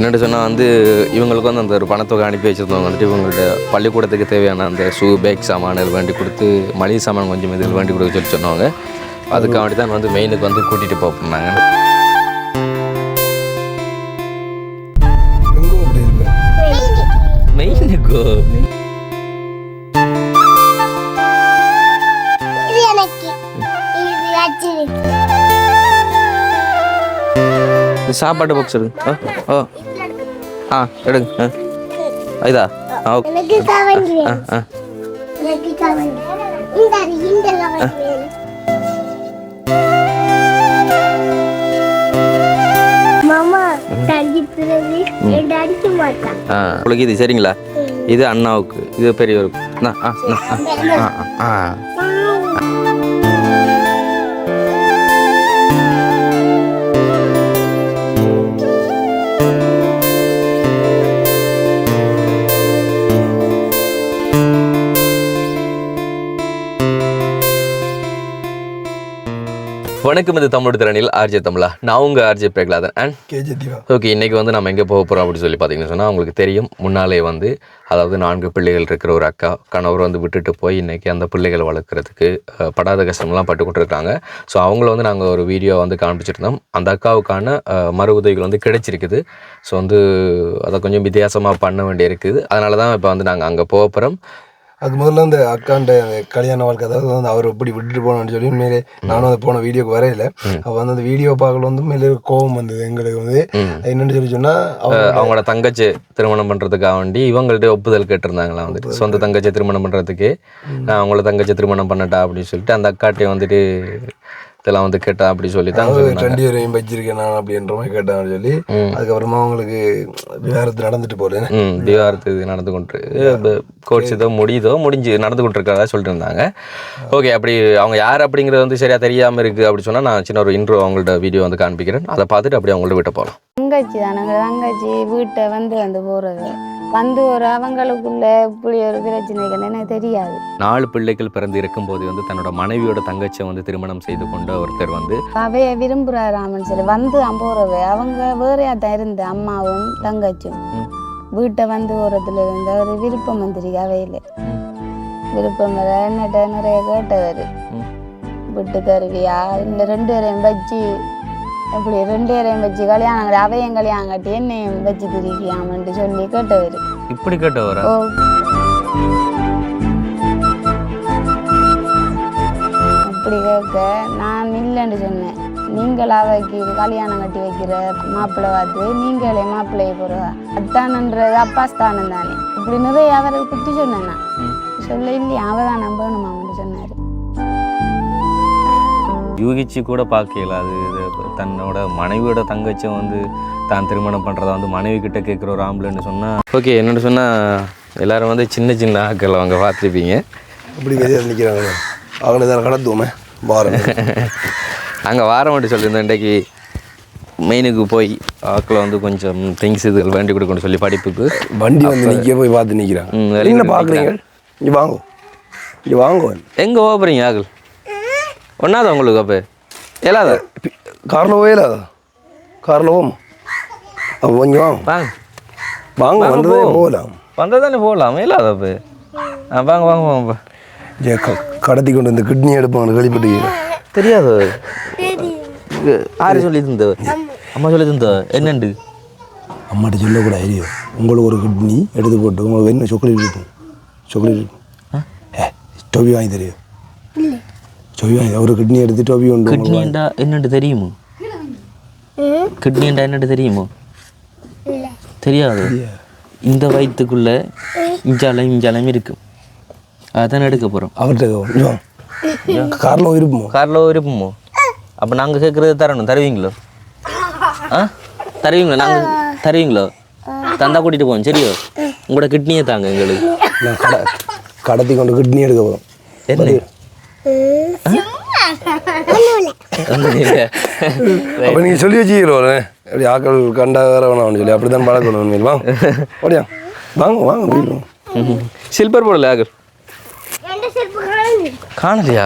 என்னட்டு சொன்னால் வந்து இவங்களுக்கு வந்து அந்த ஒரு பணத்தொகை அனுப்பி வச்சிருந்தவங்க வந்துட்டு இவங்கள்ட்ட பள்ளிக்கூடத்துக்கு தேவையான அந்த ஷூ பேக் சாமான் இது வேண்டி கொடுத்து மளிகை சாமான் கொஞ்சம் இதில் வேண்டி கொடுக்க சொல்லி சொன்னவங்க. அதுக்காக வேண்டி தான் வந்து மெயினுக்கு வந்து கூட்டிகிட்டு போனாங்க மெயினுக்கு இந்த சாப்பாட்டு பாக்ஸ் எடுங்க ஆ ஓ. ஆ எடுங்க. ஆ. இதா? ஆ ஓகே. ஆ ஆ. உங்களுக்கு இது சரிங்களா? இது அண்ணாவுக்கு. இது பெரியவருக்கு. ஆ ஆ. ஆ ஆ. ஆ வணக்கம் இது தமிழ் திறனில் ஆர்ஜே தமிழா. நான் உங்கள் RJ Prahaladhan. And KG okay இன்றைக்கி வந்து நம்ம எங்கே போக போகிறோம் அப்படின்னு சொல்லி பார்த்தீங்கன்னு சொன்னால் உங்களுக்கு தெரியும் முன்னாலே வந்து அதாவது நான்கு பிள்ளைகள் இருக்கிற ஒரு அக்கா கணவர் வந்து விட்டுட்டு போய் இன்றைக்கி அந்த பிள்ளைகளை வளர்க்குறதுக்கு படாத கஷ்டம்லாம் பட்டு கொண்டிருக்காங்க ஸோ அவங்கள வந்து நாங்கள் ஒரு வீடியோ வந்து காண்பிச்சிருந்தோம். அந்த அக்காவுக்கான மறு உதவிகள் வந்து கிடைச்சிருக்குது. ஸோ வந்து அதை கொஞ்சம் வித்தியாசமாக பண்ண வேண்டியிருக்குது. அதனால தான் இப்போ வந்து நாங்கள் அங்கே போக போகிறோம் அது முதல்ல அந்த அக்காண்ட அந்த கல்யாண வாழ்க்கை அதாவது வந்து அவர் எப்படி விட்டுட்டு போனோம்னு சொல்லி உண்மையிலே நானும் அது போன வீடியோக்கு வரையில அப்போ வந்து அந்த வீடியோ பார்க்கல வந்து ஒரு கோவம் வந்தது எங்களுக்கு வந்து. என்னன்னு சொல்லி சொன்னா அவர் அவங்களோட தங்கச்சி திருமணம் பண்ணுறதுக்காக வேண்டி இவங்கள்ட்ட ஒப்புதல் கேட்டிருந்தாங்களா வந்துட்டு சொந்த தங்கச்சி திருமணம் பண்ணுறதுக்கு நான் அவங்கள தங்கச்சி திருமணம் பண்ணட்டா அப்படின்னு சொல்லிட்டு அந்த அக்காட்டையும் வந்துட்டு இதெல்லாம் வந்து கேட்டா அப்படி சொல்லி தான் ட்ரெண்டி வரையும் வச்சிருக்கேன் நான் அப்படின்ற மாதிரி கேட்டான்னு சொல்லி. அதுக்கப்புறமா அவங்களுக்கு விவகாரத்து நடந்துட்டு போல ம் திவாரத்து இது நடந்து கொண்டு கோர்ஸ் ஏதோ முடியுதோ முடிஞ்சு நடந்து கொண்டிருக்கிறதா சொல்லிட்டு இருந்தாங்க ஓகே அப்படி அவங்க யார் அப்படிங்கிறது வந்து சரியா தெரியாம இருக்கு அப்படி சொன்னா நான் சின்ன ஒரு இன்ட்ரோ அவங்கள்ட்ட வீடியோ வந்து காண்பிக்கிறேன். அதை பார்த்துட்டு அப்படியே அவங்கள்ட்ட விட்ட போகலாம். தங்கச்சி தானங்க தங்கச்சி வீட்டை வந்து வந்து போறது. வந்து ஒரு அவங்களுக்குள்ள இப்படி ஒரு பிரச்சனைக்கு எனக்கு தெரியாது. நாலு பிள்ளைகள் பிறந்து இருக்கும்போது வந்து தன்னோட மனைவியோட தங்கச்சியை வந்து திருமணம் செய்து கொண்ட ஒருத்தர் வந்து அவைய விரும்புறாராமன்னு சொல்லி வந்து போறவ அவங்க வேறையா தான் இருந்த அம்மாவும் தங்கச்சும் ம். வீட்டை வந்து போறதுல இருந்த ஒரு விருப்பம் வந்துருக்கு அவையில. விருப்பம் வர என்னட்ட நிறைய கேட்டவர். விட்டு தருவியா இல்லை ரெண்டு பேரையும் வச்சு இப்படி ரெண்டு பேரையும் வச்சு கல்யாணம் கட்டி அவையும் கல்யாணம் கட்டி என்னையும் வச்சு திரிக்கியாமன்ட்டு சொல்லி கேட்டவர். இப்படி கேட்டவரா? ஓ. அப்படி கேட்க நான் இல்லைன்னு சொன்னேன். நீங்கள் அவைக்கு கல்யாணம் கட்டி வைக்கிற மாப்பிள்ளை பார்த்து நீங்களே மாப்பிள்ளையை போடுவா. அத்தானன்றது அப்பா ஸ்தானம் தானே இப்படி நிறைய அவருக்கு குத்தி சொன்னேன் நான். சொல்ல இல்லையா? அவ தான் சொன்னார் யூகிச்சு கூட பார்க்கல அது இது தன்னோட மனைவியோட தங்கச்சியை வந்து தான் திருமணம் பண்ணுறத வந்து மனைவி கிட்ட கேட்குற ஒரு ஆம்பளைன்னு சொன்னால் ஓகே என்னென்னு சொன்னால் எல்லாரும் வந்து சின்ன சின்ன ஆக்கள் அவங்க பார்த்துருப்பீங்க. அப்படி வெளியே நிற்கிறாங்க அவங்கள தான் கடத்துவோமே பாரம் அங்கே வாரம் மட்டும் சொல்லியிருந்தோம் இன்றைக்கு மெயினுக்கு போய் ஆக்களை வந்து கொஞ்சம் திங்ஸ் இதுகள் வேண்டி கொடுக்கணும்னு சொல்லி படிப்புக்கு. வண்டி வந்து நிற்க போய் பார்த்து வெளிய என்ன பார்க்குறீங்க? இங்கே வாங்க. இங்கே வாங்க. எங்கே போகிறீங்க ஆக்கள்? ஒன்றாத உங்களுக்கு அப்போ? போயிடாதா காரில் போமா அப்போ கொஞ்சம் வாங்க. வாங்க. வந்ததே. போகலாம். வந்தால் தானே போகலாம் இல்லாத அப்போ? ஆ வாங்க வாங்க வாங்க ஏ க- கடத்தி கொண்டு வந்து கிட்னி எடுப்பாங்க வெளிப்பட்டு தெரியாது? ஆறு சொல்லி தந்த அம்மா சொல்லி தந்த என்னண்டு? அம்மாட்ட சொல்லக்கூடாது உங்களுக்கு ஒரு கிட்னி எடுத்து போட்டு உங்களுக்கு என்ன சாக்லேட் இருக்கும்? சாக்லேட் இருக்கும். ஏ டொபி வாங்கி தெரியும் ஒரு கிட்னி எடுத்து டொபி கொண்டு உங்களுக்கு கிட்னிண்டா என்னண்டு தெரியுமோ கிட்னிண்டா என்னண்டு தெரியுமோ தெரியாது இந்த வயிற்றுக்குள்ள இஞ்சாலம் இஞ்சாலம் இருக்கு அதான் எடுக்க போகிறோம் அவர்கிட்ட காரில் இருப்போம் காரில் இருப்போமோ அப்போ நாங்கள் கேட்குறது தரணும் தருவீங்களோ ஆ தருவீங்களோ நாங்கள் தருவீங்களோ தந்தா கூட்டிகிட்டு போவோம் சரியோ உங்களோட கிட்னியை தாங்க எங்களுக்கு நான் கடை கடத்தி கொண்டு கிட்னி எடுக்க போகிறோம் என்ன அப்போ நீங்கள் சொல்லி வச்சுக்கிறோம் அப்படி ஆக்கள் கண்டா வேற வேணாம்னு சொல்லி அப்படி தான் பழக்கணும் உண்மையில். வாங்க. ஓடியா. வாங்க வாங்க போயிடுவோம் சில்பர் போடல கலந்து காணலையா?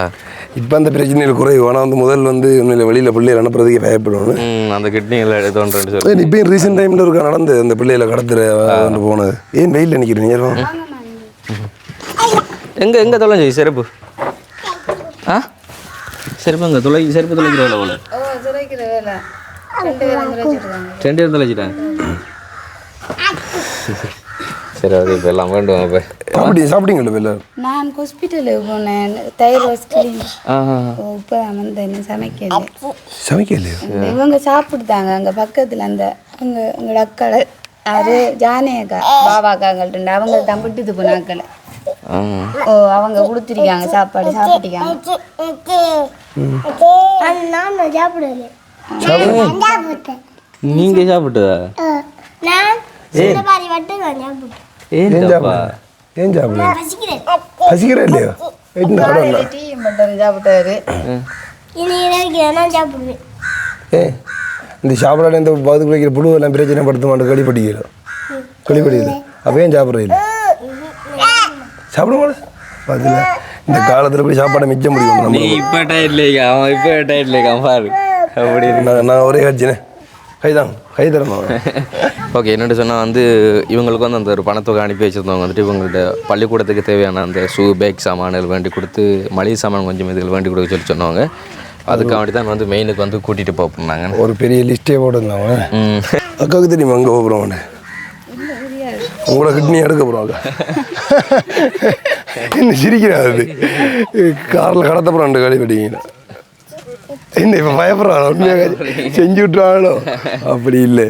இப்போ அந்த பிரச்சனைகள் குறைவு. ஆனால் வந்து முதல் வந்து உண்மையில வெளியில் பிள்ளைகள் அனுப்புறதுக்கே பயப்படணும் அந்த கிட்னியில் தோன்றேன்னு சொல்லி. இப்போ ரீசெண்ட் டைமில் இருக்கா நடந்து அந்த பிள்ளைகளை கடத்துற வந்து போனது. ஏன் வெயிலில் நிற்கிறீங்க நேரம் எங்கே எங்கே தொலைஞ்சி செருப்பு. ஆ? செருப்பு எங்கே தொலை செருப்பு தொலைக்கிற வேலை போல. ஓ துறைக்கிற வேலை. ரெண்டு பேரும் தொலைச்சிட்டாங்க சரி அது இப்போ எல்லாம் வேண்டும் அப்போ. சாப்பிட்டீங்க சாப்பிட்டீங்களா வெளில நான் ஹாஸ்பிட்டலுக்கு போனேன். தைராய்டு ஸ்கிரீன் ஆ இப்போ தான் வந்தேன் சமைக்கல? சமைக்கலையா? இவங்க சாப்பிட்டுட்டாங்க அங்கே பக்கத்தில் அந்த அங்கே எங்களோட அக்களை அது ஜானே அக்கா பாபா அக்காங்கள்ட்ட அவங்க தான் விட்டுது போனாக்களை ஓ அவங்க கொடுத்துருக்காங்க சாப்பாடு சாப்பிட்டேன். நீங்கள் சாப்பிட்டதா? மட்டும் ஏன் சாப்பிடல? பசிக்கிறேன். பசிக்கிறா இல்லையா? டீ மட்டும் சாப்பிட்டாரு. ஏ இந்த சாப்பிடாத இந்த பாதுக்கு வைக்கிற புழு எல்லாம் பிரச்சனை படுத்த மாட்டேன் களிப்படிக்கிறோம் களிப்படிக்கல அப்போ ஏன் சாப்பிட்றது இல்லை சாப்பிட மாட்டேன் பார்த்துல இந்த காலத்தில் போய் சாப்பாடை மிச்ச முடியும் நீ இப்போ டயட்லேக்கா அவன் இப்போ டயட்லேக்கா பாரு. அப்படி நான் நான் ஒரே கட்சினே கைதான் கை தரணும் அவன். ஓகே என்னென்னு சொன்னால் வந்து இவங்களுக்கு வந்து அந்த ஒரு பணத்தொகை அனுப்பி வச்சுருந்தவங்க வந்துட்டு இவங்கள்ட்ட பள்ளிக்கூடத்துக்கு தேவையான அந்த ஷூ பேக் சாமான்கள் வேண்டி கொடுத்து மளிகை சாமான் கொஞ்சம் இதுகள் வேண்டி கொடுக்க சொல்லி சொன்னவங்க. அதுக்காக வேண்டி தான் வந்து மெயினுக்கு வந்து கூட்டிகிட்டு போக போனாங்க. ஒரு பெரிய லிஸ்ட்டே ம். அக்காவுக்கு தெரியுமா அங்கே போகிறோம் உங்களோட கிட்னி எடுக்க போகிறோம் அக்கா என்ன சிரிக்கிறான் அது? காரில் கடத்த போகிறான் ரெண்டு களி வெடிங்க என்ன இப்போ பயப்படுறான்? உண்மையாக செஞ்சு விட்டுறாங்களோ அப்படி இல்லை.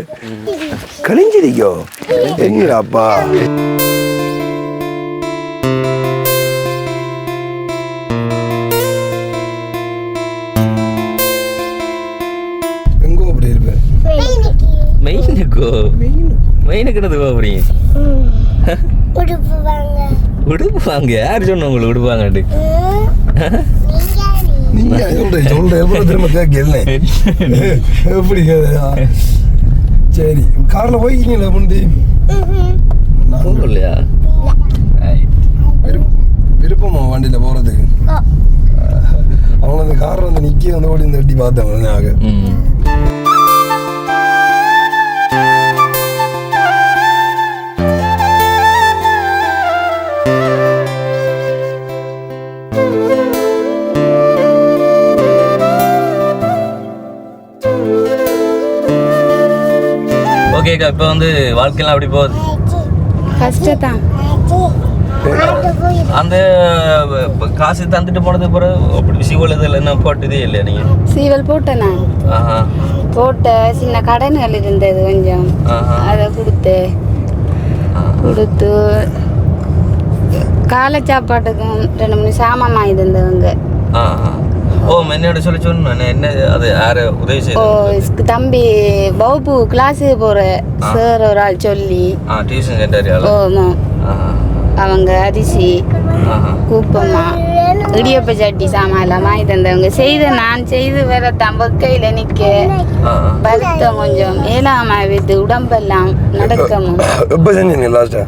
கழிஞ்சிருக்கோ எங்கடாப்பா எங்கோ அப்படி இருப்பேன் மெயினுக்கோ? மெயினுக்கு என்னது போகிறீங்க உடுப்பு வாங்க உடுப்பு வாங்க யார் சொன்ன உங்களுக்கு உடுப்பாங்கட்டு நீங்க. சொல்றேன். திரும்ப கேட்கல எப்படி? சரி. காரில் போய்க்கிங்களா முந்தி இல்லையா விருப்ப- விருப்பமா வண்டியில் போகிறதுக்கு அவங்க அந்த காரில் வந்து நிற்க வந்து ஓடி இந்த பார்த்தவங்க நாங்க ஓகேக்கா இப்போ வந்து வாழ்க்கையெல்லாம் அப்படி போகுது? கஷ்டத்தான் அந்த காசு தந்துட்டு போனது பிறகு அப்படி சிவல் இதில் என்ன போட்டதே இல்லையா நீங்கள் சீவல் போட்டேன் நான். போட்ட சின்ன கடன்கள் இருந்தது கொஞ்சம். அதை கொடுத்து கொடுத்து காலை சாப்பாட்டுக்கும் ரெண்டு மூணு சாமான் வாங்கி தந்தவங்க சொல்லி சொன்னேன் என்ன அது யாரு? உதவி ஓ செய்யுது இஸ்க்கு தம்பி பௌபு கிளாஸுக்கு போகிற சார் ஒரு ஆள் சொல்லி. ஆ டியூஷன் சென்டர் ஓமோ ஆஹா அவங்க அரிசி கூப்பமா இடியப்ப சட்டி சாமான் எல்லாம் வாங்கி தந்தவங்க. செய்த நான் செய்து வேற தம்பக்கையில் நிற்க வருத்தம் கொஞ்சம். ஏழாம வித்து உடம்பெல்லாம் நடக்கமும் எப்போ செஞ்சீங்க லாஸ்ட்டாக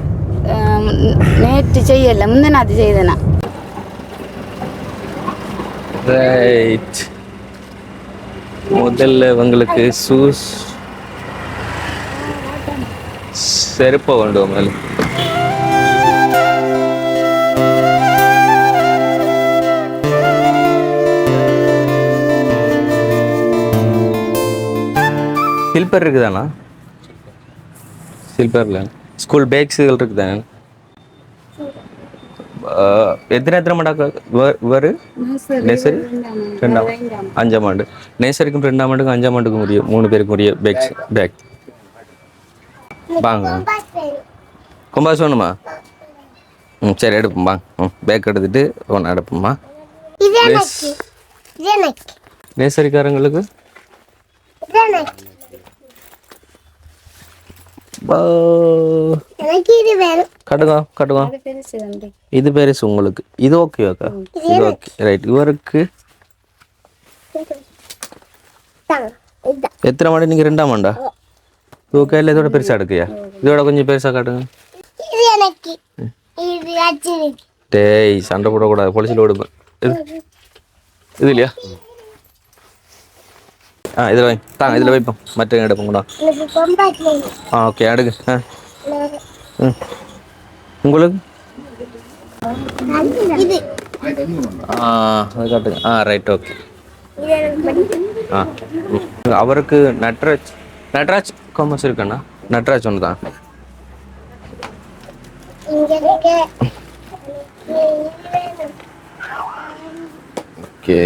ஆம், நேற்று செய்யல. முந்தினாத்து செய்தனா? ரைட் முதல்ல உங்களுக்கு ஷூஸ் செருப்பை வேண்டும் மேலே சில்பர் இருக்குதாண்ணா? சில்பரில் ஸ்கூல் பேக்ஸுகள் இருக்குதானே ஆஹ், எத்தனை எத்தனை மண்டாக்கா வரு நெசரி. ரெண்டாம். அஞ்சாம் ஆண்டு. நேசரிக்கும் ரெண்டாம் ஆண்டுக்கும் அஞ்சாம் ஆண்டுக்கும் உரிய மூணு பேருக்கும் உரிய பேக்ஸ் பேக் வாங்க கொம்பாஸ் வேணுமா? ம் சரி எடுப்போம். வாங்க. ம் பேக் எடுத்துட்டு ஒன்று எடுப்போம்மா நேசரிக்காரங்களுக்கு? இது பா எனக்கு இது பெருசு இது பெருசு உங்களுக்கு. இது ஓகே அக்கா. இது ஓகே ரைட் இவருக்கு எத்தனை மாடு? நீங்கள் ரெண்டாம் ஆண்டா ஓகே இல்லை இதோட பெருசாக எடுக்கையா? இதோட கொஞ்சம் பெருசாக காட்டுங்க. இது இது டேய் சண்டை போடக்கூடாது. பொலிசில் இது. இது இல்லையா? ஆ இதில் வை. தாங்க இதில் வைப்போம் மற்ற எடுப்போம் கூட? ஆ ஓகே அடுக்கு ஆ. ம். உங்களுக்கு? இது ஆ அது காட்டுங்க ஆ ரைட் ஓகே ஆ. அவருக்கு நட்ராஜ் நட்ராஜ் காமர்ஸ் இருக்கண்ணா? நட்ராஜ் ஒன்று தான். ஓகே.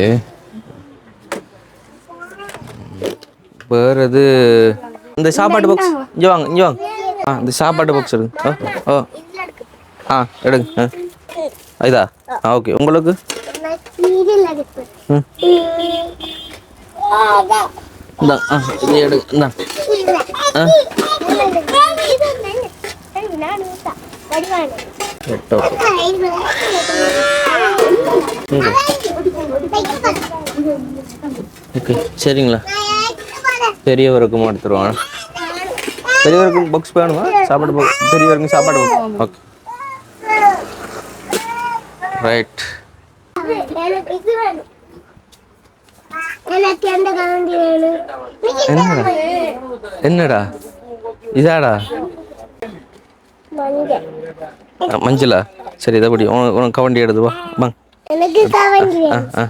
வேறு இது இந்த சாப்பாட்டு பாக்ஸ் இங்கே வாங்க இங்கே வாங்க. ஆ இந்த சாப்பாட்டு பாக்ஸ் எடுங்க ஓ ஓ ஆ எடுங்க ஆ. இதா? ஆ ஓகே. உங்களுக்கு? ஆ எடுங்க ஆ. ஓகே சரிங்களா? பெரியவருக்கும் எடுத்துருவாங்க. பெரியவருக்கும் பாக்ஸ் வேணுமா? சாப்பாடு box பெரியவருக்கும் சாப்பாடு ஓகே ரைட் என்னடா? என்னடா? இதாடா? மஞ்சள்? சரி இதை படி. உனக்கு கவண்டி எடுத்து வா வாங்க எனக்கு கவண்டி ஆ ஆ.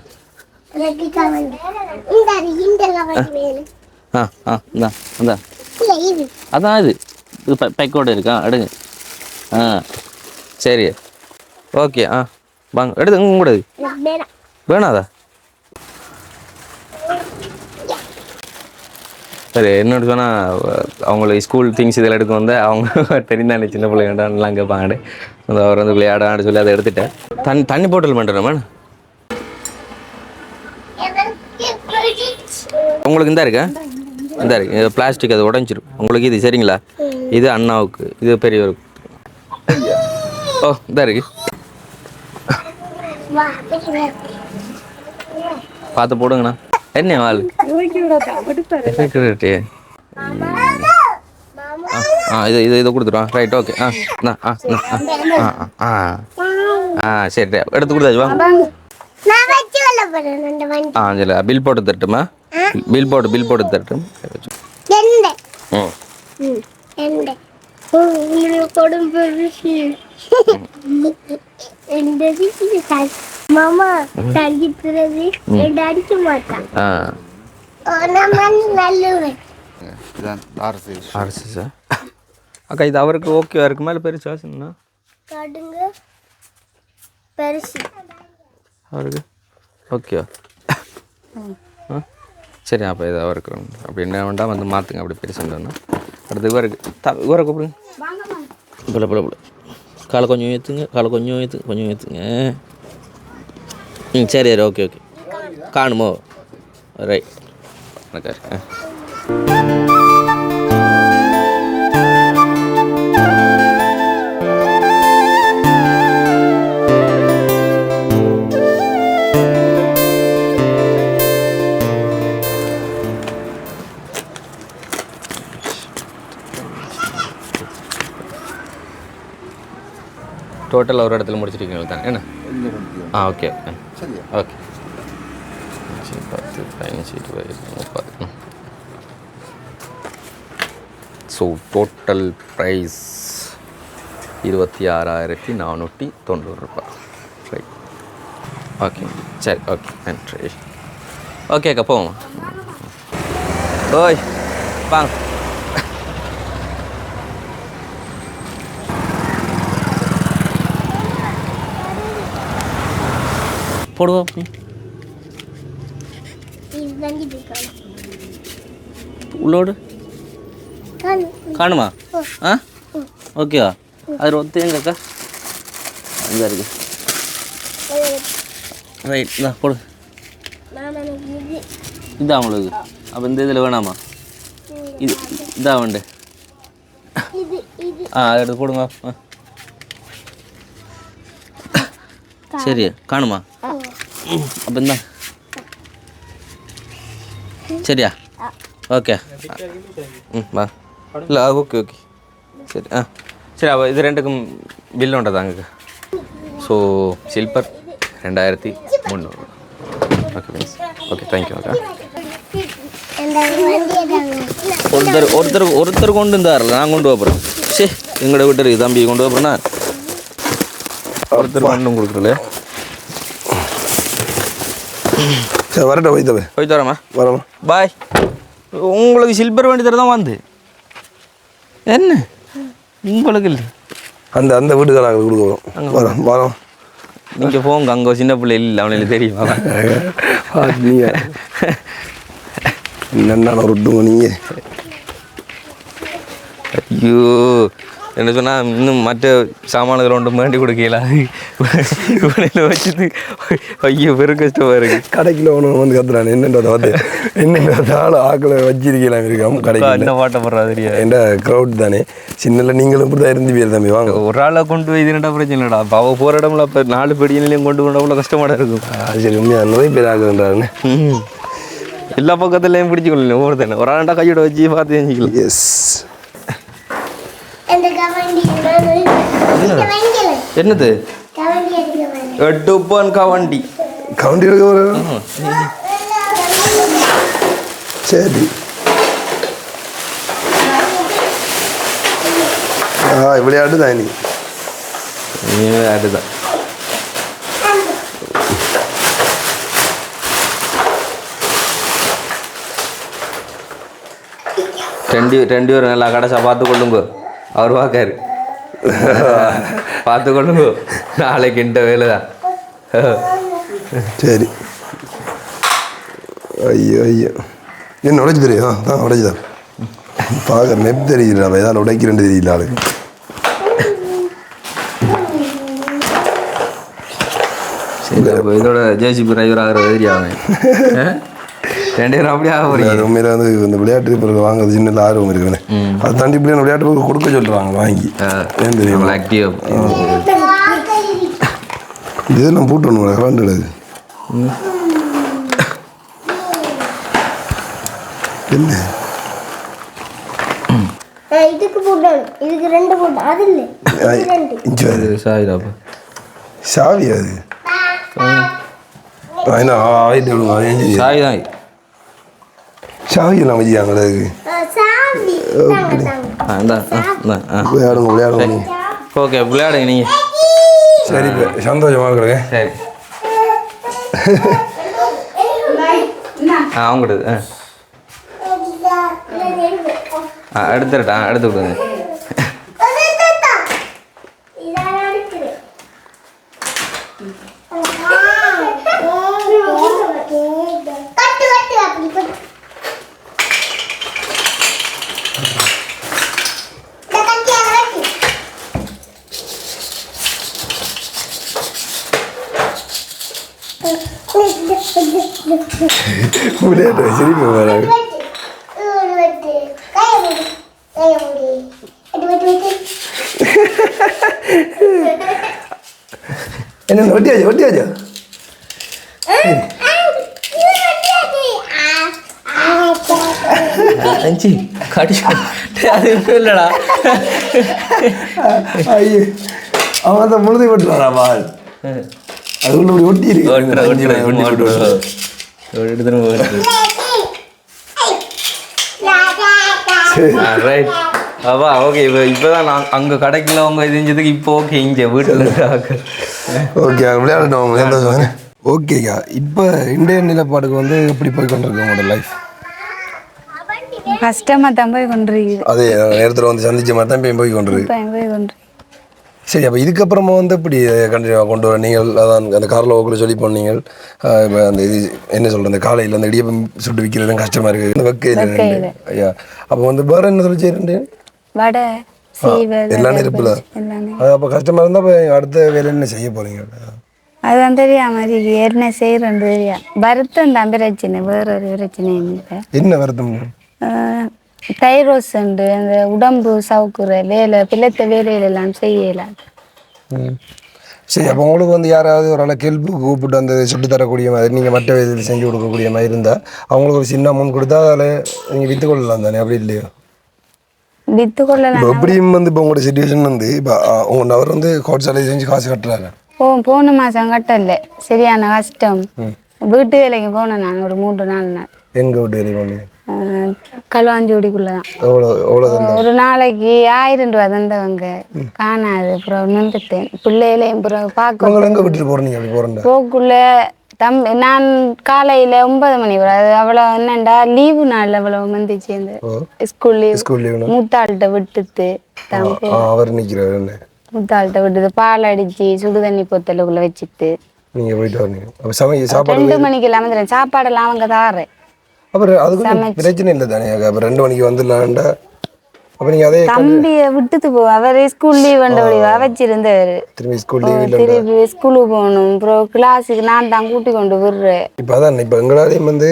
ஆ ஆ இந்தா இந்தா. அதான் இது. இது பைக்கோடு இருக்கா? எடுங்க. ஆ சரி. ஓகே ஆ. வாங்க எடுத்து உங்க கூட வேணாதா? சரி என்னோட சொன்னால் அவங்களுக்கு ஸ்கூல் திங்ஸ் இதில் எடுக்க வந்து அவங்க தெரிந்தானே சின்ன பிள்ளைங்கடான்லாம் கேட்பாங்கடே. அந்த அவர் வந்து விளையாடான்னு சொல்லி அதை எடுத்துட்டேன். தண்ணி தண்ணி போட்டல் பண்ணுறேன் மேடம் உங்களுக்கு இந்த இருக்கா? இந்த இருக்கு. இது பிளாஸ்டிக் அது உடஞ்சிரும். உங்களுக்கு இது சரிங்களா? இது அண்ணாவுக்கு இது பெரியவருக்கு. ஓ இந்த இருக்கு. வா பார்த்து போடுங்கண்ணா. என்ன வாழ் ஆ இது இது இதை கொடுத்துருவான் ரைட் ஓகே ஆ ஆ ஆ ஆ ஆ. சரி எடுத்து கொடுத்தாச்சு வண்டி. ஆ சரி பில் போட்டு தரட்டுமா? தங்கிக்கிறது ரெண்டு அடிக்க மாட்டான் ஆ. நம்ம நல்லவன். அரசு சார் அக்கா இது அவருக்கு ஓகேவா இருக்குமா? இல்லை பெருசா சின்ன கடுங்க. பெருசு. அவருக்கு ஓகேவா சரி அப்போ இதாக அவருக்கு அப்படி என்ன வேண்டாம் வந்து மாற்றுங்க அப்படி பெருசுன்னா அடுத்து இவருக்கு த இவரை கூப்பிடுங்க போல போல போல காலை கொஞ்சம் ஏற்றுங்க காலை கொஞ்சம் ஏற்று கொஞ்சம் ஏற்றுங்க ம் சரி சரி. Okay okay. காணுமோ? ரைட். வணக்கம். டோட்டல் ஒரு இடத்துல முடிச்சிருக்கீங்க தானே? என்ன? ஆ ஓகே ஓகே அஞ்சு பத்து பதினஞ்சு இருபது முப்பது. ஸோ டோட்டல் ப்ரைஸ் இருபத்தி ஆறாயிரத்தி நானூற்றி தொண்ணூறு ரூபாய். ரைட் ஓகே சரி ஓகே நன்றி ஓகே அக்கா போவோம். ஓய் வாங்க. போடுவோம் இது உள்ளோடு காணுமா? ஆ? ஓகேவா? அது ஒத்து எங்கக்கா அங்கே இருக்கு. ரைட் இந்தா போடு. நான் இதான் உங்களுக்கு அப்போ இந்த இதில் வேணாமா? இது இதான் வேண்டு ஆ அதை எடுத்து போடுங்க. ஆ. சரி காணுமா? அப்போ இந்தா சரியா? ஓகே. ம் வா. இல்லை ஓகே ஓகே. சரி ஆ. சரி அப்போ இது ரெண்டுக்கும் பில் உண்டதாங்க ஸோ சில்பர் ரெண்டாயிரத்தி முந்நூறு. ஓகே மீன்ஸ் ஓகே தேங்க்யூ அக்கா. ஒருத்தர் ஒருத்தர் ஒருத்தர் கொண்டு இருந்தார்ல நான் கொண்டு போகிறேன் சே எங்களோட வீட்டு தம்பி கொண்டு போகிறேன்னா ஒருத்தர் ஒன்றும் கொடுக்குறல சரி வரட்டும் போய் தவே போய் தரமா வரலாம். பாய். உங்களுக்கு சில்வர் வண்டி தர தான் வந்து? என்ன? உங்களுக்கு இல்லை. அந்த அந்த வீட்டுக்காரங்க கொடுக்குறோம் வரோம். வரோம் நீங்கள் போங்க அங்கே சின்ன பிள்ளை இல்லை அவனுக்கு தெரியுமா நீங்கள் என்னென்ன ரொட்டுங்க நீங்கள் ஐயோ. என்ன சொன்னால் இன்னும் மற்ற சாமான்கள் ஒன்றும் வேண்டி கொடுக்கல. இவனையில் வச்சுட்டு ஐயோ பெரும் கஷ்டமாக இருக்கு. கடைக்கில் ஒன்று வந்து கத்துறான் என்னன்றதை வந்து என்னென்ன ஆள் ஆக்களை வச்சிருக்கலாம் இருக்காம என்ன கடைக்கு பாட்டை போடுறா தெரியாது என்ற க்ரௌட் தானே. சின்னல நீங்களும் இப்படி தான் இருந்து பேர் தம்பி வாங்க. ஒரு ஆளை கொண்டு போய் இதுனடா பிரச்சனை இல்லைடா? அப்போ அவள் போகிற இடம்ல அப்போ நாலு படியிலையும் கொண்டு போன அவ்வளோ கஷ்டமாடா இருக்கும். சரி உண்மையாக நிறைய பேர் ஆகுதுன்றாருன்னு. எல்லா பக்கத்துலையும் பிடிச்சிக்கொள்ளல ஒவ்வொருத்தனை. ஒரு ஆண்டா கையோட வச்சு பார்த்து செஞ்சுக்கலாம் எஸ் இந்த கவண்டி இந்த வண்டியில் என்னது கவண்டி எடுக்க வேண்டாம் எட்டு பன் கவண்டி கவுண்டி எடுக்க வர சரி ஆ விளையாட்டு தான் நீ அதுதான் ரெண்டு ரெண்டு பேரும் நல்லா கடைசா பார்த்து கொள்ளுங்க அவர் பார்க்காரு. பார்த்து கொள்ளுங்க நாளைக்கு இந்த வேலை தான் சரி. ஐயோ ஐயோ. என்ன உடைச்சு தெரியும் தான் உடைச்சு தான். பார்க்க நெப் தெரியல ஏதாவது உடைக்கிறேன் தெரியல ஆளு. இதோட ஜேசிபி டிரைவர் ஆகிற தெரியாம ரெண்டு பேரும் அப்படியே அது உண்மையில வந்து இந்த விளையாட்டு பிறகு வாங்குறது சின்ன ஆர்வம் இருக்குன்னு அது தாண்டி இப்படி விளையாட்டு பிறகு கொடுக்க சொல்றாங்க வாங்கி. ஏன் தெரியுமா? ஆக்டிவ் இதெல்லாம் பூட்டணும் கரண்ட் இது என்ன? இதுக்கு போட்டோம் இதுக்கு ரெண்டு போட்டோம் அது இல்லை. சாயிடாப்பா சாவி அது? சாய் தான் சாவி எல்லாம் ஆ விளையாடுங்க விளையாடுங்க நீ. ஓகே விளையாடுங்க நீங்கள் சரி இப்போ சந்தோஷமா இருக்கிறேன் சரி. ஆ அவங்கள்ட்ட ஆ. ஆ எடுத்துடட்டா எடுத்து விடுங்க கட்டு கட்டு அப்படி கட்டு இந்த கட்டியாக கட்டு விளையாட்டு சிரிப்பு வராது என்ன ஒட்டியாச்சு ஒட்டியாச்சு அஞ்சு கடிச்சு அது இல்லைடா ஐயோ அவன் அந்த முழுதை போட்டுறாரா பால் அதுக்குள்ள இப்படி ஒட்டி இருக்கு ரைட் அப்பா ஓகே இப்போ இப்போ தான் நான் அங்கே கடைக்குள்ள அவங்க செஞ்சதுக்கு இப்போ ஓகே இங்கே வீட்டில் ஆக்கள் ஓகே அவங்க சந்தோஷம் ஓகேக்கா இப்போ இந்திய நிலப்பாடுக்கு வந்து எப்படி போய் கொண்டிருக்கு உங்களோட லைஃப் கஷ்டமாக தான் போய் கொண்டிருக்குது அதே நேரத்தில் வந்து சந்திச்ச மாதிரி தான் போய் கொண்டிருக்கு போய் கொண்டிருக்கு சரி அப்போ இதுக்கப்புறமா வந்து இப்படி கண்டினியூ கொண்டு வர? நீங்கள் அதான் அந்த காரில் ஓக்கல சொல்லி போனீங்க இப்போ அந்த இது என்ன சொல்கிறது அந்த காலையில் அந்த இடியப்பம் சுட்டு விற்கிறது கஷ்டமாக இருக்குது இந்த வெக்கையில். ஐயா. அப்போ வந்து வேறு என்ன சொல்லி செய்யறேன் வடை. எல்லாம் எல்லாமே. அது அப்போ கஷ்டமாக இருந்தால் அப்போ அடுத்த வேலை என்ன செய்ய போகிறீங்க அதுதான் தெரியாம இருக்கு என்ன செய்யறேன்னு தெரியா வருத்தம் தான் பிரச்சனை வேற ஒரு பிரச்சனையும் இல்லை என்ன வருத்தம்? தைரோஸ் உண்டு அந்த உடம்பு சவுக்குற வேலை பிள்ளத்த வேலையில எல்லாம் செய்யலாம். சரி அப்போ உங்களுக்கு வந்து யாராவது ஒரு ஆளை கெல்பு கூப்பிட்டு அந்த சுட்டு தரக்கூடிய மாதிரி நீங்கள் மற்ற இதில் செஞ்சு கொடுக்கக்கூடிய மாதிரி இருந்தால் அவங்களுக்கு ஒரு சின்ன அமௌண்ட் கொடுத்தா அதில் நீங்கள் விற்று கொள்ளலாம் தானே அப்படி இல்லையோ? வித்து கொள்ளலாம் எப்படியும் வந்து இப்போ உங்களோட சுச்சுவேஷன் வந்து இப்போ உங்கள் அவர் வந்து கோட் சாலை செஞ்சு காசு கட்டுறாரு. போ போன மாசம் கட்டல. சரியான கஷ்டம். வீட்டு வேலைக்கு போனேன் நான் ஒரு மூன்று நாலு நாள் எங்கே விட்டு வெளியே போனீங்க? களுவாஞ்சோடிக்குள்ள தான் ஒரு நாளைக்கு ஆயிரம் ரூபா தந்தவங்க. காணாது அப்புறம் நின்றுட்டேன். பிள்ளைகளையும் பிறகு பார்க்க போக்குள்ள தம்பி நான் காலையில ஒன்பது மணி வரை அது அவ்வளோ என்னண்டா லீவு நாள் அவ்வளவு வந்துச்சு இந்த ஸ்கூல் லீவ் ஸ்கூல் லீவுனா மூத்தாள்கிட்ட விட்டுட்டு அவர் நிற்கிறார் என்ன? மூத்தாள்கிட்ட விட்டுட்டு பால் அடிச்சு சுடு தண்ணி பொத்தலுக்குள்ள வச்சுட்டு. நீங்கள் போயிட்டு வரீங்க அப்போ சமைக்க சாப்பாடு ரெண்டு மணிக்கு எல்லாம் வந்துடுறேன். சாப்பாடெல்லாம் அவங்க தாரேன். அப்புறம் அதுக்கு பிரச்சனை இல்லை தானே? அப்போ ரெண்டு மணிக்கு வந்துடலான்டா அப்போ நீங்கள் அதே தம்பியை விட்டுட்டு போ அவரே ஸ்கூல் லீவ் வந்தபடிவா வச்சிருந்தவர் திரும்பி ஸ்கூல் லீவ் இல்லை திருப்பி ஸ்கூலுக்கு போகணும். அப்புறம் கிளாஸுக்கு நான் தான் கூட்டி கொண்டு விடுறேன். இப்போ அதான் இப்போ எங்களாலையும் வந்து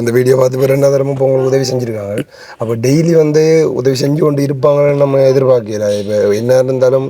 இந்த வீடியோ பார்த்து இப்போ ரெண்டாவது தரமும்? இப்போ உங்களுக்கு உதவி செஞ்சுருக்காங்க. அப்போ டெய்லி வந்து உதவி செஞ்சு கொண்டு இருப்பாங்கன்னு நம்ம எதிர்பார்க்கல. இப்போ என்ன இருந்தாலும்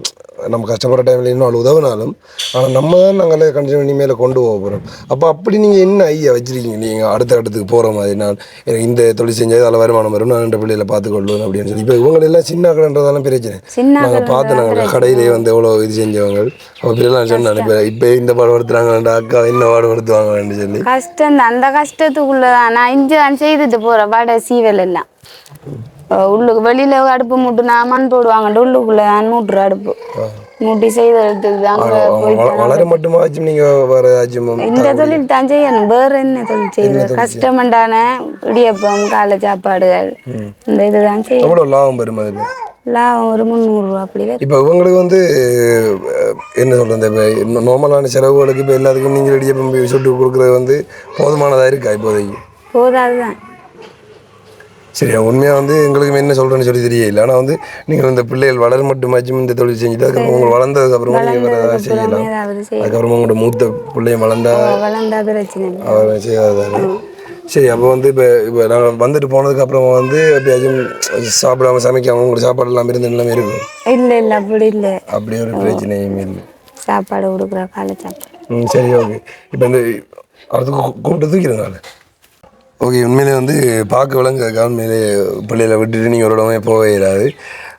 நம்ம கஷ்டப்படுற டைமில் இன்னும் உதவினாலும் ஆனால் நம்ம தான் நாங்கள் கண்டினியூ பண்ணி மேலே கொண்டு போக போகிறோம் அப்போ அப்படி நீங்கள் என்ன ஐயா வச்சிருக்கீங்க? நீங்கள் அடுத்த இடத்துக்கு போகிற மாதிரி நான் எனக்கு இந்த தொழில் செஞ்சால் அதில் வருமானம் வரும் நான் ரெண்டு பிள்ளைகளை பார்த்துக்கொள்ளுவேன் அப்படின்னு சொல்லி. இப்போ இவங்க எல்லாம் சின்ன கடைன்றதாலும் பிரச்சனை நாங்கள் பார்த்து நாங்கள் கடையிலே வந்து எவ்வளோ இது செஞ்சவங்க அப்போ இப்படிலாம் சொன்னாங்க இப்போ இப்போ இந்த பாடுபடுத்துறாங்க அக்கா என்ன பாடுபடுத்துவாங்கன்னு சொல்லி. கஷ்டம் அந்த கஷ்டத்துக்குள்ள தான் நான் இஞ்சி தான் செய்துட்டு போறேன் வடை சீவல் எல்லாம். உள்ளுக்கு வெளியில அடுப்பு மூட்டு நான் மண் போடுவாங்க உள்ளுக்குள்ள மூட்டுற அடுப்பு. மூட்டி செய்து வள- வளர மட்டுமாச்சும் நீங்கள் வேறு இந்த தொழில் தான் செய்யணும். வேற என்ன தொழில் செய்யறது கஷ்டமண்டான இடியப்பம் காலை சாப்பாடுகள். இந்த இதுதான் செய்யணும். எவ்வளோ லாபம் பெறும் அதில்? லாபம் ஒரு முந்நூறுரூவா அப்படி வரும். இப்போ இவங்களுக்கு வந்து என்ன சொல்கிறது இப்போ நார்மலான செலவுகளுக்கு இப்போ எல்லாத்துக்கும் நீங்கள் ரெடியாக சுட்டு கொடுக்குறது வந்து போதுமானதாக இருக்கா இப்போதைக்கு? போதாதுதான். சரி உண்மையாக வந்து எங்களுக்கு என்ன சொல்கிறேன்னு சொல்லி தெரியல. ஆனால் வந்து நீங்கள் இந்த பிள்ளைகள் வளர மட்டுமாச்சும் இந்த தொழில் செஞ்சுட்டு அதுக்கப்புறம் உங்கள் வளர்ந்ததுக்கு அப்புறமா நீங்கள் வேறு ஏதாவது செய்யலாம். அதுக்கப்புறமா உங்களோட மூத்த பிள்ளைய வளர்ந்தா வளர்ந்தா பிரச்சனை இல்லை. அவர் செய்யாதானே சரி அப்போ வந்து இப்போ இப்போ நாங்கள் வந்துட்டு போனதுக்கு அப்புறமா வந்து எப்படியாச்சும் சாப்பிடாம சமைக்காம உங்களுக்கு சாப்பாடு எல்லாம் இருந்து எல்லாமே இருக்கும் இல்லை இல்லை அப்படி இல்லை. அப்படி ஒரு பிரச்சனையும் இல்லை. சாப்பாடு கொடுக்குற காலை சாப்பாடு. ம் சரி ஓகே. இப்போ இந்த அதுக்கு கூப்பிட்டு தூக்கிறதுனால ஓகே உண்மையிலே வந்து பார்க்க விளங்க உண்மையிலே பிள்ளைகளை விட்டுட்டு நீங்கள் ஒரு இடமே போகவே இல்லாது.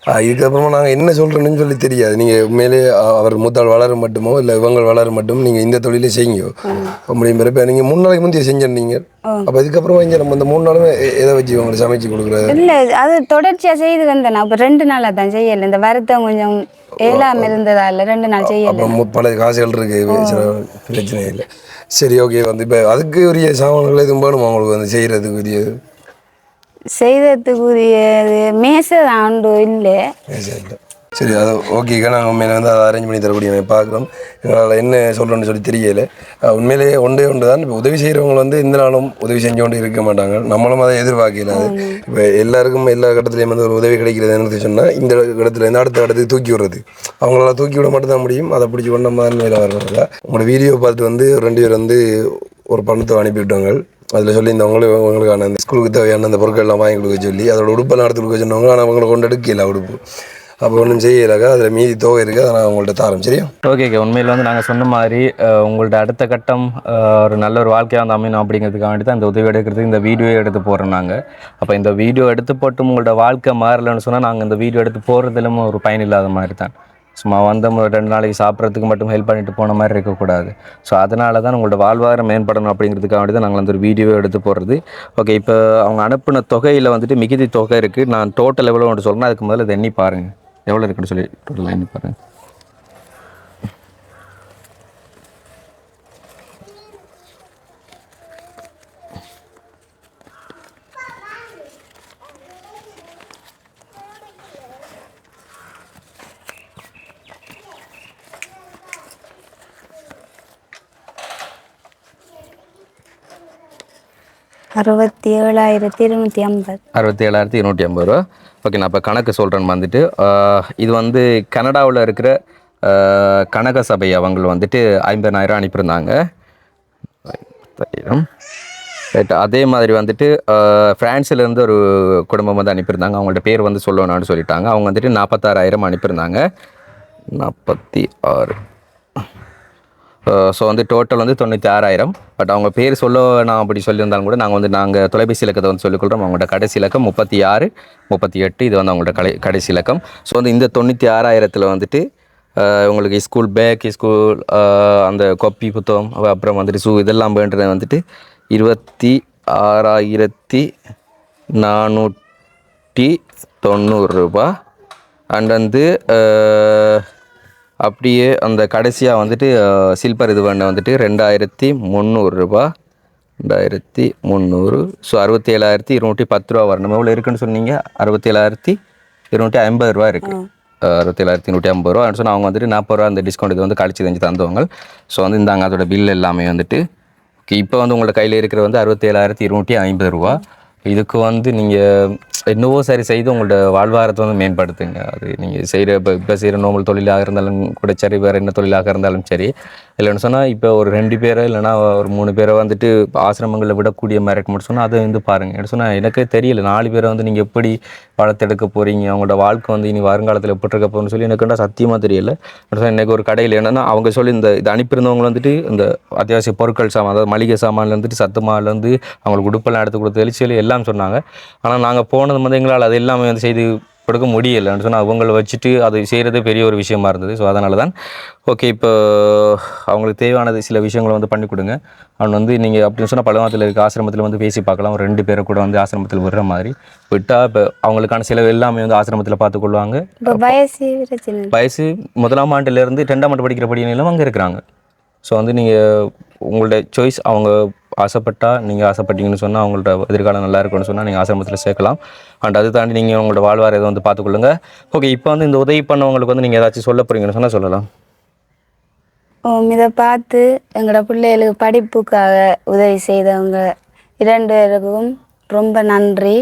இதுக்கப்புறமா நாங்கள் என்ன சொல்கிறேன்னு சொல்லி தெரியாது. நீங்கள் அ- அவர் மூத்தாள் வளர மட்டுமோ இல்லை இவங்க வளர மட்டும் நீங்கள் இந்த தொழிலே செய்யுங்க. முடியும் பிறகு இப்போ நீங்கள் மூணு நாளைக்கு முந்தைய செஞ்சிருந்தீங்க. அப்போ இதுக்கப்புறமா இங்கே நம்ம இந்த மூணு நாளுமே எதை வச்சு உங்களுக்கு சமைச்சு கொடுக்குறது? இல்லை அது தொடர்ச்சியாக செய்து வந்தேன் இப்போ ரெண்டு நாளாக தான் செய்யலை. இந்த வருத்தம் கொஞ்சம் ஏழாம இருந்ததால ரெண்டு நாள் செய்யலை. அப்போ மு- பல காசுகள் இருக்கு. பிரச்சனை இல்லை சரி ஓகே. வந்து இப்போ அதுக்கு உரிய சாமான்கள் எதுவும் வேணுமா உங்களுக்கு வந்து செய்கிறதுக்கு உரியது செய்ததுக்குரியது மேசை உண்டு இல்லை? சரி அது ஓகேக்கா நாங்கள் உண்மையில வந்து அதை அரேஞ்ச் பண்ணி தரக்கூடிய பார்க்குறோம். எங்களால் என்ன சொல்கிறோன்னு சொல்லி தெரியல. உண்மையிலேயே ஒன்றே ஒன்று தான். இப்போ உதவி செய்கிறவங்க வந்து இந்த நாளும் உதவி செஞ்சோண்டு இருக்க மாட்டாங்க. நம்மளும் அதை எதிர்பார்க்கல அது. இப்போ எல்லாருக்கும் எல்லா கட்டத்துலேயும் வந்து ஒரு உதவி கிடைக்கிறது என்ன சொன்னால் இந்த இடத்துல இருந்து அடுத்த இடத்துக்கு தூக்கி விடுறது. அவங்களால தூக்கி விட மட்டும் தான் முடியும். அதை பிடிச்சி கொண்ட மாதிரி மேலே உங்களோட வீடியோ பார்த்துட்டு வந்து ரெண்டு பேர் வந்து ஒரு பணத்தை அனுப்பிவிட்டாங்க. அதில் சொல்லி இந்தவங்களும் இவங்களுக்கான அந்த ஸ்கூலுக்கு தேவையான அந்த பொருட்கள்லாம் வாங்கி கொடுக்க சொல்லி அதோட உடுப்பெல்லாம் எடுத்து கொடுக்க சொன்னவங்க ஆனால் அவங்களை கொண்டு எடுக்கல உடுப்பு. அப்போ ஒன்றும் செய்யலக்கா? அதில் மீதி தொகை இருக்குது அதை நான் உங்கள்கிட்ட தாரம் சரியா? ஓகே ஓகே உண்மையில் வந்து நாங்கள் சொன்ன மாதிரி உங்கள்கிட்ட அடுத்த கட்டம் ஒரு நல்ல ஒரு வாழ்க்கையாக வந்து அமையணும் அப்படிங்கிறதுக்காக வேண்டி தான் இந்த உதவி எடுக்கிறதுக்கு இந்த வீடியோ எடுத்து போடுறோம் நாங்கள் அப்போ இந்த வீடியோ எடுத்து போட்டு உங்களோட வாழ்க்கை மாறலைன்னு சொன்னால் நாங்கள் இந்த வீடியோ எடுத்து போகிறதுலும் ஒரு பயன் இல்லாத மாதிரி தான். சும்மா வந்த ரெண்டு நாளைக்கு சாப்பிட்றதுக்கு மட்டும் ஹெல்ப் பண்ணிட்டு போன மாதிரி இருக்கக்கூடாது. ஸோ அதனால தான் உங்களோட வாழ்வாதாரம் மேம்படணும் அப்படிங்கிறதுக்காக வேண்டி தான் நாங்கள் வந்து ஒரு வீடியோ எடுத்து போடுறது. ஓகே இப்போ அவங்க அனுப்பின தொகையில் வந்துட்டு மிகுதி தொகை இருக்குது நான் டோட்டல் எவ்வளோ ஒன்று சொல்கிறேன் அதுக்கு முதல்ல இதை எண்ணி பாருங்கள் எவ்வளோ இருக்குன்னு சொல்லி டோட்டல் எண்ணி பாருங்கள் அறுபத்தி ஏழாயிரத்தி இருநூத்தி ஐம்பது. அறுபத்தி ஏழாயிரத்தி இருநூற்றி ஐம்பது ரூபா. ஓகே நான் இப்போ கணக்கு சொல்கிறேன் வந்துட்டு இது வந்து கனடாவில் இருக்கிற கனக சபை அவங்க வந்துட்டு ஐம்பதாயிரம் அனுப்பியிருந்தாங்க. ரைட் அதே மாதிரி வந்துட்டு ஆஹ் ஒரு குடும்பம் வந்து அனுப்பியிருந்தாங்க. அவங்கள்ட்ட பேர் வந்து சொல்லணும்னு சொல்லிட்டாங்க. அவங்க வந்துட்டு நாற்பத்தாறாயிரம் அனுப்பியிருந்தாங்க. நாற்பத்தி ஆறு. ஸோ வந்து டோட்டல் வந்து தொண்ணூற்றி ஆறாயிரம் பட் அவங்க பேர் சொல்ல நான் அப்படி சொல்லியிருந்தாலும் கூட நாங்கள் வந்து நாங்கள் தொலைபேசி இலக்கத்தை வந்து சொல்லிக்கொள்கிறோம் அவங்களோட கடைசி இலக்கம் முப்பத்தி ஆறு முப்பத்தி எட்டு இது வந்து அவங்களோட கடை கடைசி இலக்கம். ஸோ வந்து இந்த தொண்ணூற்றி ஆறாயிரத்தில் வந்துட்டு உங்களுக்கு ஸ்கூல் பேக் ஸ்கூல் அந்த கொப்பி புத்தகம் அப்புறம் வந்துட்டு ஷூ இதெல்லாம் வேண்டது வந்துட்டு இருபத்தி ஆறாயிரத்தி நானூற்றி தொண்ணூறு ரூபாய் அண்ட் வந்து அப்படியே அந்த கடைசியாக வந்துட்டு சில்பர் இது பண்ண வந்துட்டு ரெண்டாயிரத்தி முந்நூறுரூபா ரெண்டாயிரத்தி முந்நூறு. ஸோ அறுபத்தி ஏழாயிரத்தி இருநூற்றி பத்து ரூபா வரணும் எவ்வளோ இருக்குன்னு சொன்னீங்க? அறுபத்தி ஏழாயிரத்தி இருநூற்றி ஐம்பது ரூபா இருக்குது அறுபத்தி ஏழாயிரத்தி நூற்றி ஐம்பது ரூபா. சொன்னால் அவங்க வந்துட்டு நாற்பது ரூபா அந்த டிஸ்கவுண்ட் இது வந்து கழிச்சு செஞ்சு தந்தவங்க. ஸோ வந்து இந்தாங்க அதோட பில் எல்லாமே வந்துட்டு. இப்போ வந்து உங்களோட கையில் இருக்கிற வந்து அறுபத்தி ஏழாயிரத்தி இருநூற்றி ஐம்பது ரூபா. இதுக்கு வந்து நீங்கள் என்னவோ சரி செய்து உங்களோட வாழ்வாரத்தை வந்து மேம்படுத்துங்க. அது நீங்கள் செய்கிற இப்போ இப்போ செய்கிற நோமல் தொழிலாக இருந்தாலும் கூட சரி வேறு என்ன தொழிலாக இருந்தாலும் சரி. இல்லைன்னு சொன்னால் இப்போ ஒரு ரெண்டு பேரை இல்லைன்னா ஒரு மூணு பேரை வந்துட்டு ஆசிரமங்களில் விடக்கூடிய மாதிரி இருக்க மட்டும் சொன்னால் அதை வந்து பாருங்கள் என்ன சொன்னால் எனக்கே தெரியல. நாலு பேரை வந்து நீங்கள் எப்படி வளர்த்தெடுக்க போகிறீங்க அவங்களோட வாழ்க்கை வந்து இனி வருங்காலத்தில் எப்படி இருக்க போகிறோம்னு சொல்லி எனக்கு சத்தியமாக தெரியல. இன்னைக்கு ஒரு கடையில் என்னென்னா அவங்க சொல்லி இந்த இது அனுப்பியிருந்தவங்க வந்துட்டு இந்த அத்தியாவசிய பொருட்கள் சாமான் அதாவது மளிகை சாமான்லேருந்துட்டு சத்து மாலேருந்து அவங்களுக்கு உடுப்பெல்லாம் எடுத்து கொடுத்து தெளிச்சு எல்லாம் சொன்னாங்க. ஆனால் நாங்கள் போனது வந்து எங்களால் அது எல்லாமே வந்து செய்து கொடுக்க முடியலைன்னு சொன்னால் அவங்கள வச்சுட்டு அது செய்கிறது பெரிய ஒரு விஷயமா இருந்தது. ஸோ அதனால தான். ஓகே இப்போ அவங்களுக்கு தேவையானது சில விஷயங்களை வந்து பண்ணி கொடுங்க. அவன் வந்து நீங்கள் அப்படின்னு சொன்னால் பழவாத்தில் இருக்க ஆசிரமத்தில் வந்து பேசி பார்க்கலாம். ரெண்டு பேரை கூட வந்து ஆசிரமத்தில் விடுற மாதிரி. விட்டால் இப்போ அவங்களுக்கான செலவு எல்லாமே வந்து ஆசிரமத்தில் பார்த்துக்கொள்வாங்க வயசு. வயசு முதலாம் ஆண்டுலேருந்து ரெண்டாம் ஆண்டு படிக்கிற படியிலும் அங்கே இருக்கிறாங்க. ஸோ வந்து நீங்கள் உங்களோட சாய்ஸ் அவங்க ஆசைப்பட்டால் நீங்கள் ஆசைப்பட்டீங்கன்னு சொன்னால் அவங்களோட எதிர்காலம் நல்லா இருக்கும்னு சொன்னால் நீங்கள் ஆசிரமத்தில் சேர்க்கலாம். அண்ட் அதை தாண்டி நீங்கள் உங்களோட வாழ்வார இதை வந்து பார்த்துக்கொள்ளுங்க. ஓகே இப்போ வந்து இந்த உதவி பண்ணவங்களுக்கு வந்து நீங்கள் ஏதாச்சும் சொல்ல போகிறீங்கன்னு சொன்னால் சொல்லலாம். இதை பார்த்து எங்களோட பிள்ளைகளுக்கு படிப்புக்காக உதவி செய்தவங்க இரண்டு பேருக்கும் ரொம்ப நன்றி.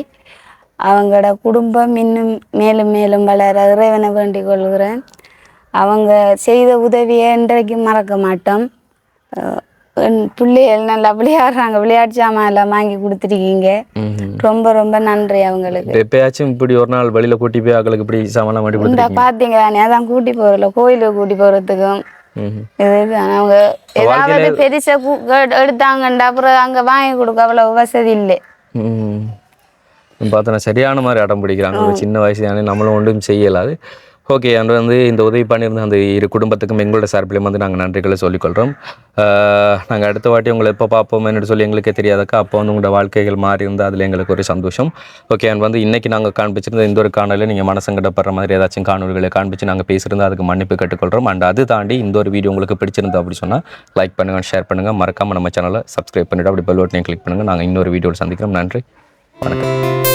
அவங்களோட குடும்பம் இன்னும் மேலும் மேலும் வளர இறைவனை வேண்டிக் கொள்கிறேன். அவங்க செய்த உதவியை இன்றைக்கும் மறக்க மாட்டோம். என் பிள்ளைகள் நல்லா விளையாடுறாங்க. விளையாட்டு சாமான் எல்லாம் வாங்கி கொடுத்துருக்கீங்க. ரொம்ப ரொம்ப நன்றி அவங்களுக்கு. எப்பயாச்சும் இப்படி ஒரு நாள் வெளியில் கூட்டி போய் அவங்களுக்கு இப்படி சாமான் மாட்டி இந்த கொடுத்துருக்கீங்க? பார்த்தீங்களா அதான் கூட்டி போகிறல கோயிலுக்கு கூட்டி. இதுதான் அவங்க ஏதாவது பெருசா எடுத்தாங்கண்டா அப்புறம் அங்க வாங்கி கொடுக்க அவ்வளவு வசதி இல்லை. பார்த்தோன்னா சரியான மாதிரி அடம் பிடிக்கிறாங்க. சின்ன வயசு தானே நம்மளும் ஒன்றும் செய்யலாது ஓகே அன்று வந்து இந்த உதவி பண்ணியிருந்த அந்த இரு குடும்பத்துக்கும் எங்களோட சார்பிலையும் வந்து நாங்கள் நன்றிகளை சொல்லிக்கொள்கிறோம். நாங்கள் அடுத்த வாட்டி உங்களை எப்போ பார்ப்போம்னு சொல்லி எங்களுக்கே தெரியாதக்கா அப்போ வந்து உங்களோட வாழ்க்கைகள் மாறி இருந்தால் அதில் எங்களுக்கு ஒரு சந்தோஷம். ஓகே அண்ட் வந்து இன்றைக்கி நாங்கள் காண்பிச்சிருந்த இந்த ஒரு காணொலியில் நீங்கள் மனசங்கடப்படுற மாதிரி ஏதாச்சும் காணொலிகளை காண்பிச்சு நாங்கள் பேசியிருந்தா அதுக்கு மன்னிப்பு கேட்டுக்கொள்கிறோம். அண்ட் அது தாண்டி இந்த ஒரு வீடியோ உங்களுக்கு பிடிச்சிருந்தா அப்படி சொன்னால் லைக் பண்ணுங்கள் ஷேர் பண்ணுங்கள் மறக்காமல் நம்ம சேனலை சப்ஸ்கிரைப் பண்ணிவிட்டு அப்படி பெல் பட்டனையும் கிளிக் பண்ணுங்கள் நாங்கள் இன்னொரு வீடியோவில் சந்திக்கிறோம். நன்றி. வணக்கம்.